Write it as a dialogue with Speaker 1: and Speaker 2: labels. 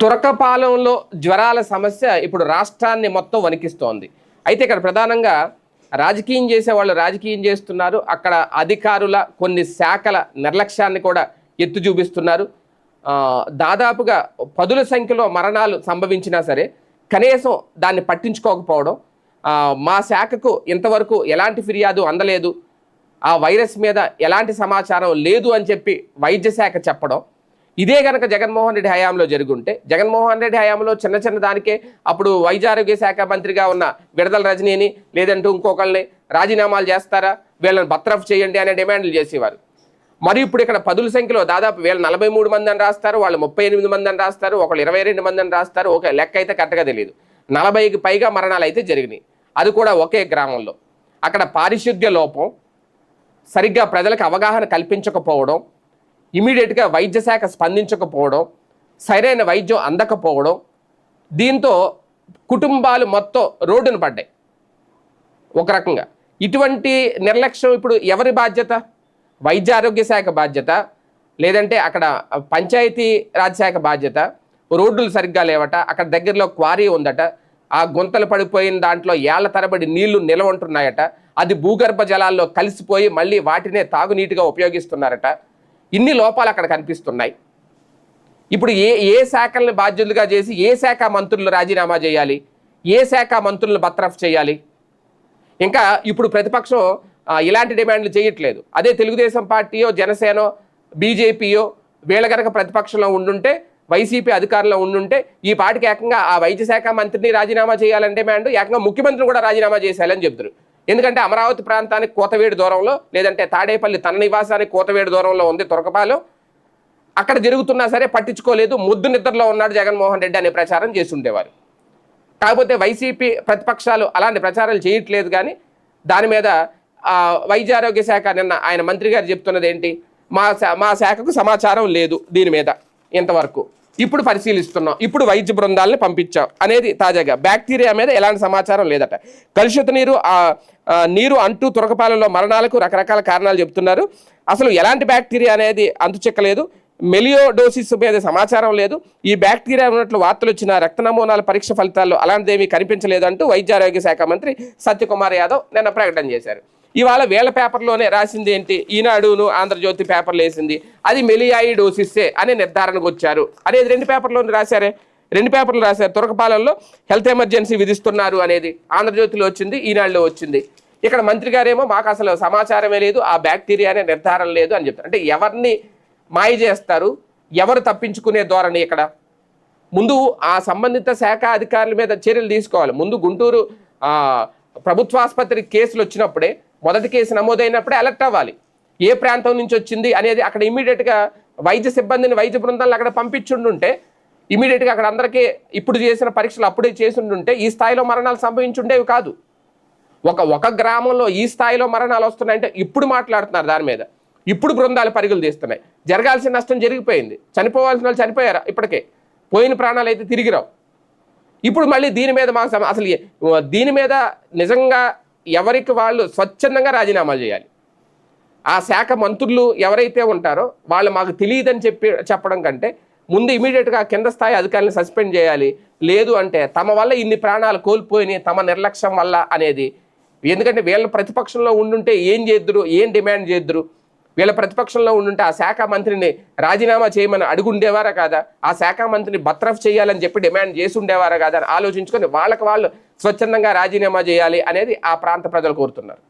Speaker 1: తురకపాలెంలో జ్వరాల సమస్య ఇప్పుడు రాష్ట్రాన్ని మొత్తం వణికిస్తోంది. అయితే ఇక్కడ ప్రధానంగా రాజకీయం చేసే వాళ్ళు రాజకీయం చేస్తున్నారు. అక్కడ అధికారుల కొన్ని శాఖల నిర్లక్ష్యాన్ని కూడా ఎత్తు చూపిస్తున్నారు. దాదాపుగా పదుల సంఖ్యలో మరణాలు సంభవించినా సరే కనీసం దాన్ని పట్టించుకోకపోవడం మా శాఖకు ఇంతవరకు ఎలాంటి ఫిర్యాదు అందలేదు. ఆ వైరస్ మీద ఎలాంటి సమాచారం లేదు అని చెప్పి వైద్య శాఖ చెప్పడం ఇదే కనుక జగన్మోహన్ రెడ్డి హయాంలో జరుగుంటే జగన్మోహన్ రెడ్డి హయాంలో చిన్న చిన్న దానికే అప్పుడు వైద్యారోగ్య శాఖ మంత్రిగా ఉన్న విడదల రజనీని లేదంటూ ఇంకొకళ్ళని రాజీనామాలు చేస్తారా? వీళ్ళని బత్రఫ్ చేయండి అనే డిమాండ్లు చేసేవారు. మరి ఇప్పుడు ఇక్కడ పదుల సంఖ్యలో దాదాపు వీళ్ళు నలభై మూడు మంది అని రాస్తారు వాళ్ళు ముప్పై ఎనిమిది మంది అని రాస్తారు ఒకళ్ళు ఇరవై రెండు మంది అని రాస్తారు ఒక లెక్క అయితే కరెక్ట్గా తెలియదు. నలభైకి పైగా మరణాలు అయితే జరిగినాయి. అది కూడా ఒకే గ్రామంలో. అక్కడ పారిశుద్ధ్య లోపం సరిగ్గా ప్రజలకు అవగాహన కల్పించకపోవడం ఇమీడియట్గా వైద్య శాఖ స్పందించకపోవడం సరైన వైద్యం అందకపోవడం దీంతో కుటుంబాలు మొత్తం రోడ్డున పడ్డాయి. ఒక రకంగా. ఇటువంటి నిర్లక్ష్యం ఇప్పుడు ఎవరి బాధ్యత? వైద్య ఆరోగ్య శాఖ బాధ్యత లేదంటే అక్కడ పంచాయతీ రాజ్ శాఖ బాధ్యత రోడ్డులు సరిగ్గా లేవట అక్కడ దగ్గరలో క్వారీ ఉందట ఆ గుంతలు పడిపోయిన దాంట్లో ఏళ్ళ తరబడి నీళ్ళు నిలవంటున్నాయట అది భూగర్భ జలాల్లో కలిసిపోయి మళ్ళీ వాటినే తాగునీటిగా ఉపయోగిస్తున్నారట. ఇన్ని లోపాలు అక్కడ కనిపిస్తున్నాయి. ఇప్పుడు ఏ ఏ శాఖల్ని బాధ్యులుగా చేసి ఏ శాఖ మంత్రులు రాజీనామా చేయాలి? ఏ శాఖ మంత్రులను బత్రఫ్ చేయాలి? ఇంకా ఇప్పుడు ప్రతిపక్షం ఇలాంటి డిమాండ్లు చేయట్లేదు. అదే తెలుగుదేశం పార్టీయో జనసేనో బీజేపీయో వీళ్ళ కనుక ప్రతిపక్షంలో ఉండుంటే వైసీపీ అధికారంలో ఉండుంటే ఈ పార్టీకి ఏకంగా ఆ వైద్య శాఖ మంత్రిని రాజీనామా చేయాలని డిమాండ్ ఏకంగా ముఖ్యమంత్రిని కూడా రాజీనామా చేసేయాలని చెప్తారు ఎందుకంటే అమరావతి ప్రాంతానికి కోతవేడు దూరంలో లేదంటే తాడేపల్లి తన నివాసానికి కోతవేడు దూరంలో ఉంది తురకపాలెం. అక్కడ జరుగుతున్నా సరే పట్టించుకోలేదు. ముద్దు నిద్రలో ఉన్నాడు జగన్మోహన్ రెడ్డి అనే ప్రచారం చేస్తుండేవారు. కాకపోతే వైసీపీ ప్రతిపక్షాలు అలాంటి ప్రచారాలు చేయట్లేదు కానీ దాని మీద వైద్యారోగ్య వైద్య ఆరోగ్య శాఖ నిన్న ఆయన మంత్రి గారు చెప్తున్నది ఏంటి? మా శా- మా శాఖకు సమాచారం లేదు దీని మీద ఇంతవరకు. ఇప్పుడు పరిశీలిస్తున్నాం ఇప్పుడు వైద్య బృందాలను పంపించాం అనేది తాజాగా. బ్యాక్టీరియా మీద ఎలాంటి సమాచారం లేదట. కలుషిత నీరు నీరు అంటూ తురకపాలెంలో మరణాలకు రకరకాల కారణాలు చెప్తున్నారు అసలు ఎలాంటి బ్యాక్టీరియా అనేది అంతుచెక్కలేదు. మెలియోడోసిస్ మీద సమాచారం లేదు. ఈ బ్యాక్టీరియా ఉన్నట్లు వార్తలు వచ్చిన రక్త నమూనాల పరీక్ష ఫలితాల్లో అలాంటిదేమీ కనిపించలేదు అంటూ వైద్య ఆరోగ్య శాఖ మంత్రి సత్యకుమార్ యాదవ్ నిన్న ప్రకటన చేశారు. ఇవాళ వేల పేపర్లోనే రాసింది ఏంటి? ఈనాడును ఆంధ్రజ్యోతి పేపర్లు వేసింది. అది మెలియాయిడోసిస్సే అనే నిర్ధారణకు వచ్చారు. అనేది రెండు పేపర్లోనే రాశారే? రెండు పేపర్లు రాశారు. తురకపాలెంలో హెల్త్ ఎమర్జెన్సీ విధిస్తున్నారు అనేది ఆంధ్రజ్యోతిలో వచ్చింది ఈనాడులో వచ్చింది. ఇక్కడ మంత్రి గారేమో మాకు అసలు సమాచారమే లేదు ఆ బ్యాక్టీరియా అనే నిర్ధారణ లేదు అని చెప్తారు. అంటే ఎవరిని మాయ చేస్తారు? ఎవరు తప్పించుకునే ధోరణి ఇక్కడ? ముందు ఆ సంబంధిత శాఖ అధికారుల మీద చర్యలు తీసుకోవాలి. ముందు గుంటూరు ప్రభుత్వాసుపత్రి కేసులు వచ్చినప్పుడే మొదటి కేసు నమోదైనప్పుడే అలర్ట్ అవ్వాలి. ఏ ప్రాంతం నుంచి వచ్చింది అనేది అక్కడ ఇమీడియట్గా వైద్య సిబ్బందిని వైద్య బృందాలను అక్కడ పంపించుండుంటే ఇమీడియట్గా అక్కడ అందరికీ ఇప్పుడు చేసిన పరీక్షలు అప్పుడే చేసిండుంటే ఈ స్థాయిలో మరణాలు సంభవించుండేవి కాదు. ఒక ఒక గ్రామంలో ఈ స్థాయిలో మరణాలు వస్తున్నాయంటే ఇప్పుడు మాట్లాడుతున్నారు దాని మీద. ఇప్పుడు బృందాలు పరుగులు తీస్తున్నాయి. జరగాల్సిన నష్టం జరిగిపోయింది. చనిపోవాల్సిన వాళ్ళు చనిపోయారు? ఇప్పటికే. పోయిన ప్రాణాలు అయితే తిరిగి రావు. ఇప్పుడు మళ్ళీ దీని మీద మాకు అసలు దీని మీద నిజంగా ఎవరికి వాళ్ళు స్వచ్ఛందంగా రాజీనామా చేయాలి. ఆ శాఖ మంత్రులు ఎవరైతే ఉంటారో వాళ్ళు మాకు తెలియదని చెప్పి చెప్పడం కంటే ముందు ఇమీడియట్గా కింద స్థాయి అధికారులను సస్పెండ్ చేయాలి. లేదు అంటే తమ వల్ల ఇన్ని ప్రాణాలు కోల్పోయినాయి తమ నిర్లక్ష్యం వల్ల అనేది. ఎందుకంటే వీళ్ళ ప్రతిపక్షంలో ఉండుంటే ఏం చేద్దురు ఏం డిమాండ్ చేద్దురు? వీళ్ళ ప్రతిపక్షంలో ఉండుంటే ఆ శాఖ మంత్రిని రాజీనామా చేయమని అడుగుండేవారా కాదా? ఆ శాఖ మంత్రిని బత్రఫ్ చేయాలని చెప్పి డిమాండ్ చేసి ఉండేవారా కాదా అని ఆలోచించుకొని వాళ్ళకి వాళ్ళు స్వచ్ఛందంగా రాజీనామా చేయాలి అనేది ఆ ప్రాంత ప్రజలు కోరుతున్నారు.